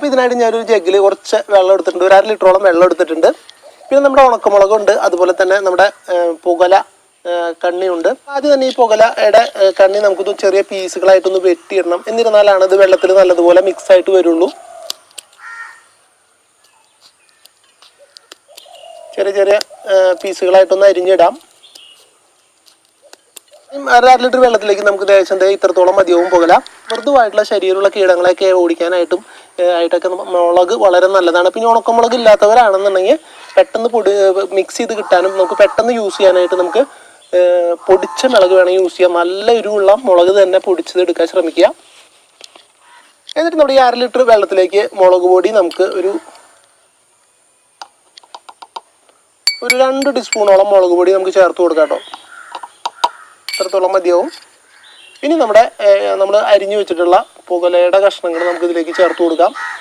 അപ്പോൾ ഇതിനായിട്ട് ഞാനൊരു ജഗ്ഗിൽ കുറച്ച് വെള്ളം എടുത്തിട്ടുണ്ട്. ഒരു അര ലിറ്ററോളം വെള്ളം എടുത്തിട്ടുണ്ട്. പിന്നെ നമ്മുടെ ഉണക്കമുളകുണ്ട്. അതുപോലെ തന്നെ നമ്മുടെ പുകല കണ്ണിയുണ്ട്. ആദ്യം തന്നെ ഈ പുകലയുടെ കണ്ണി നമുക്കൊന്ന് ചെറിയ പീസുകളായിട്ടൊന്ന് വെട്ടിയിടണം. എന്നിരുന്നാലാണ് ഇത് വെള്ളത്തിൽ നല്ലതുപോലെ മിക്സ് ആയിട്ട് വരുള്ളൂ. ചെറിയ ചെറിയ പീസുകളായിട്ടൊന്ന് അരിഞ്ഞിടാം. അര ലിറ്റർ വെള്ളത്തിലേക്ക് നമുക്ക് ദേശം ഇത്രത്തോളം മതിയാവും പോകല. മൃദുവായിട്ടുള്ള ശരീരമുള്ള കീടങ്ങളെയൊക്കെ ഓടിക്കാനായിട്ടും ആയിട്ടൊക്കെ മുളക് വളരെ നല്ലതാണ്. പിന്നെ ഉണക്കമുളക് ഇല്ലാത്തവരാണെന്നുണ്ടെങ്കിൽ പെട്ടെന്ന് പൊടി മിക്സ് ചെയ്ത് കിട്ടാനും നമുക്ക് പെട്ടെന്ന് യൂസ് ചെയ്യാനായിട്ട് നമുക്ക് പൊടിച്ച മുളക് വേണമെങ്കിൽ യൂസ് ചെയ്യാം നല്ല എരിവുള്ള മുളക് തന്നെ പൊടിച്ചത് എടുക്കാൻ ശ്രമിക്കുക. എന്നിട്ട് നമ്മുടെ ഈ അര ലിറ്റർ വെള്ളത്തിലേക്ക് മുളക് പൊടി നമുക്ക് ഒരു ഒരു രണ്ട് ടീസ്പൂണോളം മുളക് പൊടി നമുക്ക് ചേർത്ത് കൊടുക്കാം കേട്ടോ. ഇത്രത്തോളം മതിയാവും. ഇനി നമ്മുടെ നമ്മൾ അരിഞ്ഞു വെച്ചിട്ടുള്ള പുകലയുടെ കഷ്ണങ്ങൾ നമുക്ക് ഇതിലേക്ക് ചേർത്ത് കൊടുക്കാം.